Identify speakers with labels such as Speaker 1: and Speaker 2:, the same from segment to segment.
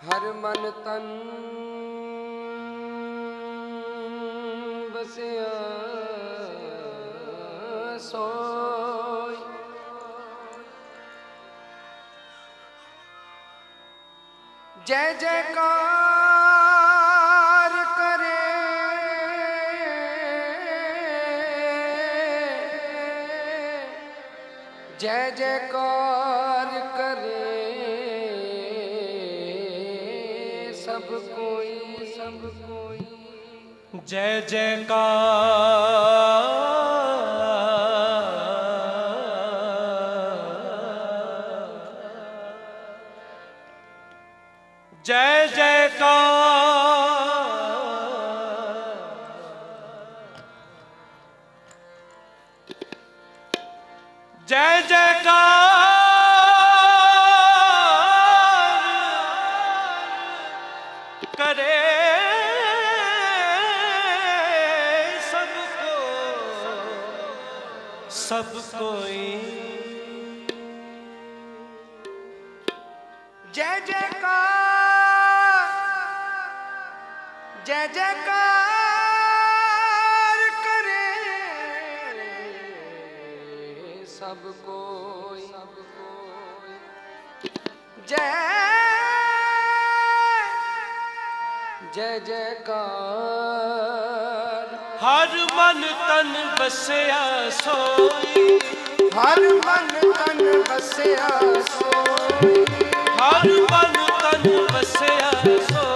Speaker 1: ਹਰ ਮਨ ਤਨ ਵਸਿਆ ਜੈ ਜੈ ਕਰੇ ਜੈ ਜੈ ਕਾਰ ਕਰੇ
Speaker 2: ਜੈ ਜੈਕਾਰ। ਜੈ ਜੈਕਾਰ ਜੈ ਜੈਕਾਰ ਕਰੇ ਸਭ ਕੋਈ।
Speaker 1: ਸਭ ਕੋਈ ਜੈ ਜੈ ਜੈਕਾਰ।
Speaker 2: ਹਰ ਮਨ ਤਨ ਬਸਿਆ ਸੋਈ।
Speaker 1: ਹਰ ਮਨ ਤਨ
Speaker 2: ਬਸਿਆ ਸੋਈ। ਹਰ ਮਨ ਤਨ
Speaker 1: ਵਸਿਆ
Speaker 2: ਸੋ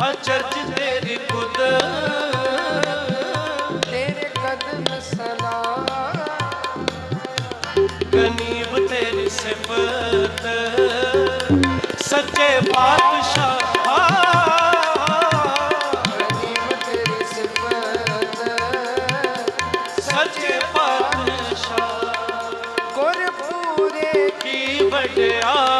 Speaker 2: ਅਚਰਜ ਤੇਰੀ ਕੁਦਰਤ ਤੇਰੇ ਕਦਮ ਸਲਾਮ ਗਨੀਬ ਤੇਰੀ ਸਿਫਤ। ਸੱਚੇ ਪਾਤਸ਼ਾਹ। ਵਡਿਆ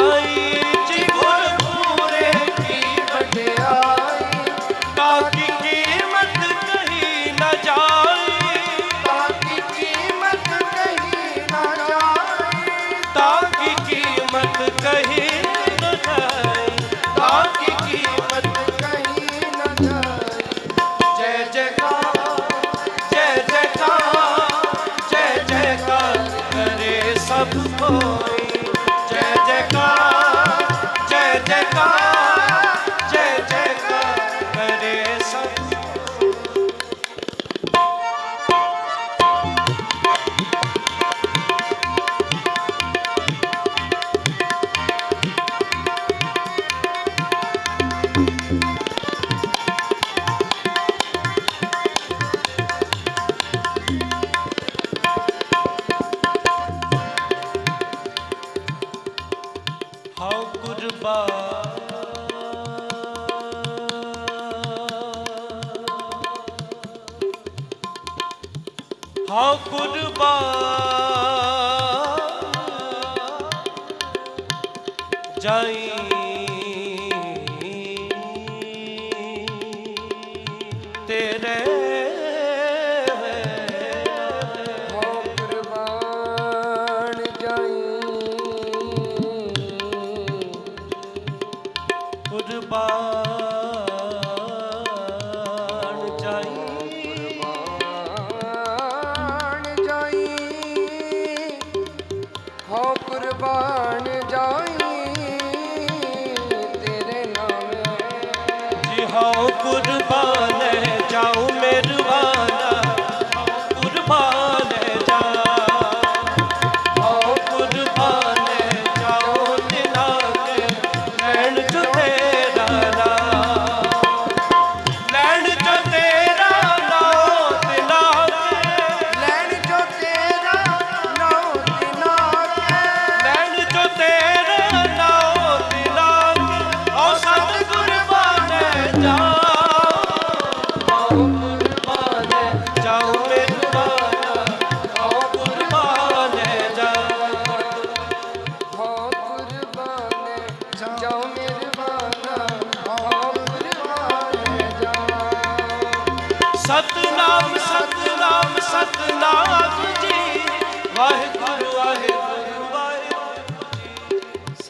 Speaker 1: ਹਾਂ ਗੁਰਬਾਣੀ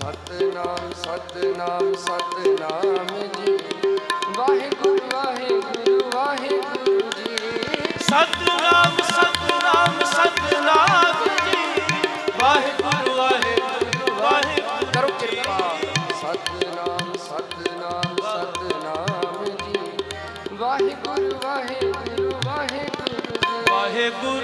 Speaker 2: ਸਤਨਾਮ ਸਤਨਾਮ ਸਤਨਾਮ ਜੀ। ਵਾਹਿਗੁਰੂ ਵਾਹਿਗੁਰੂ ਵਾਹਿਗੁਰੂ
Speaker 1: ਜੀ।
Speaker 2: ਸਤਨਾਮ ਸਤਨਾਮ ਸਤਨਾਮ ਜੀ। ਵਾਹਿਗੁਰੂ ਵਾਹਿਗੁਰੂ ਵਾਹਿਗੁਰੂ
Speaker 1: ਕਰੋ ਕਿਰਪਾ। ਸਤਨਾਮ ਸਤਨਾਮ ਸਤਨਾਮ ਜੀ। ਵਾਹਿਗੁਰੂ ਵਾਹਿਗੁਰੂ ਵਾਹਿਗੁਰੂ ਜੀ।
Speaker 2: ਵਾਹਿਗੁਰੂ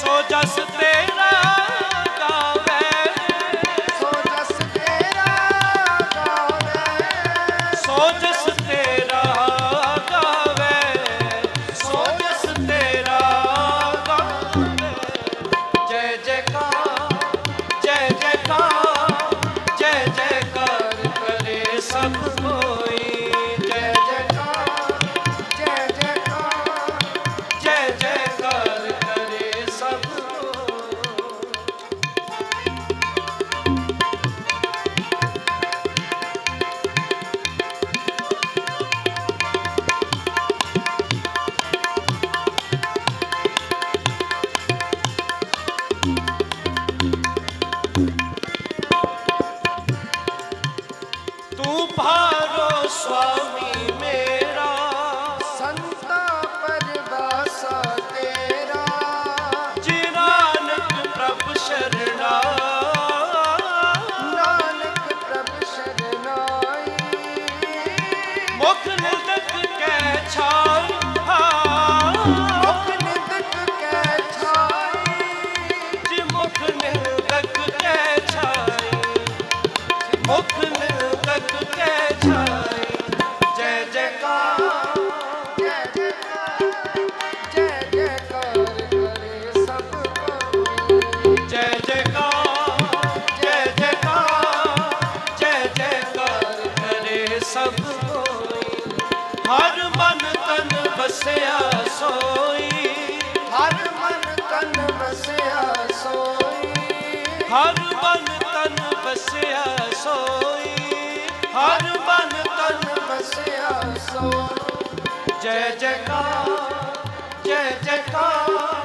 Speaker 2: सो जसते Swami. ਵਸਿਆ ਸੋਈ।
Speaker 1: ਹਰ ਮਨ ਤਨ ਵਸਿਆ ਸੋਈ।
Speaker 2: ਹਰ ਬਨ ਤਨ ਵਸਿਆ ਸੋਈ। ਹਰ ਬਨ ਤਨ
Speaker 1: ਤਨ ਵਸਿਆ ਸੋਈ।
Speaker 2: ਜੈ ਜੈਕਾਰ ਜੈ ਜੈਕਾਰ।